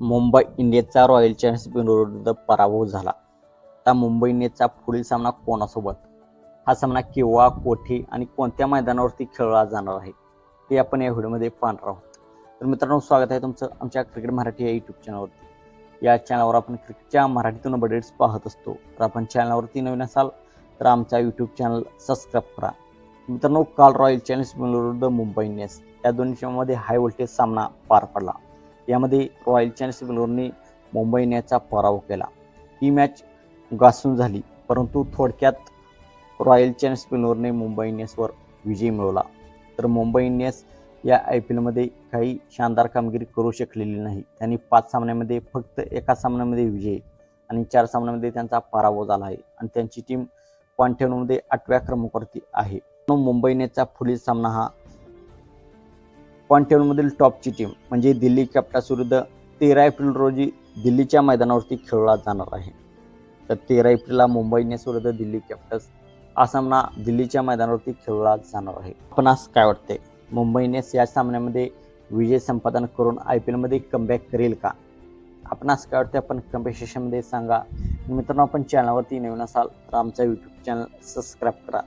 मुंबई इंडियन्सचा Royal Challengers बेंगळुरूविरुद्ध पराभव झाला. आता मुंबई इंडियन्सचा पुढील सामना कोणासोबत? हा सामना केव्हा कोठे आणि कोणत्या मैदानावरती खेळला जाणार आहे? ते आपण या व्हिडिओमध्ये पाहणार आहोत. तर मित्रांनो स्वागत आहे तुमचं आमच्या क्रिकेट मराठी या यूट्यूब चॅनलवरती या चॅनलवर आपण क्रिकेटच्या मराठीतून अपडेट्स पाहत असतो. तर आपण चॅनलवरती नवीन असाल तर आमचा यूट्यूब चॅनल सबस्क्राईब करा. मित्रांनो काल Royal Challengers Bengaluru Mumbai Indians या दोन्ही टीममध्ये हाय व्होल्टेज सामना पार पडला. यामध्ये रॉयल चॅलेंजर्स बेंगळुरूने मुंबई इंडियन्सचा पराभव केला. ही मॅच घासून झाली परंतु थोडक्यात रॉयल चॅलेंजर्स बेंगळुरूने मुंबई इंडियन्सवर विजय मिळवला. तर मुंबई इंडियन्स या आय पी एलमध्ये काही शानदार कामगिरी करू शकलेली नाही. त्यांनी पाच सामन्यामध्ये फक्त एका सामन्यामध्ये विजय आणि चार सामन्यामध्ये त्यांचा पराभव झाला आहे आणि त्यांची टीम पॉईंट आठव्या क्रमांकावरती आहे. म्हणून मुंबई इंडियन्सचा पुढील सामना हा पॉईंट टेबलमधील टॉपची टीम म्हणजे दिल्ली कॅपिटल्सविरुद्ध तेरा एप्रिल रोजी दिल्लीच्या मैदानावरती खेळला जाणार आहे. तर तेरा एप्रिलला मुंबई इंडियन्स विरुद्ध दिल्ली कॅपिटल्स हा सामना दिल्लीच्या मैदानावरती खेळला जाणार आहे. पण आज काय वाटते मुंबई इंडियन्स या सामन्यामध्ये विजय संपादन करून आय पी एलमध्ये कमबॅक करेल का? आपण काय वाटते आपण कमेंट सेशनमध्ये सांगा. मित्रांनो आपण चॅनलवरती नवीन असाल तर आमचा यूट्यूब चॅनल सबस्क्राईब करा.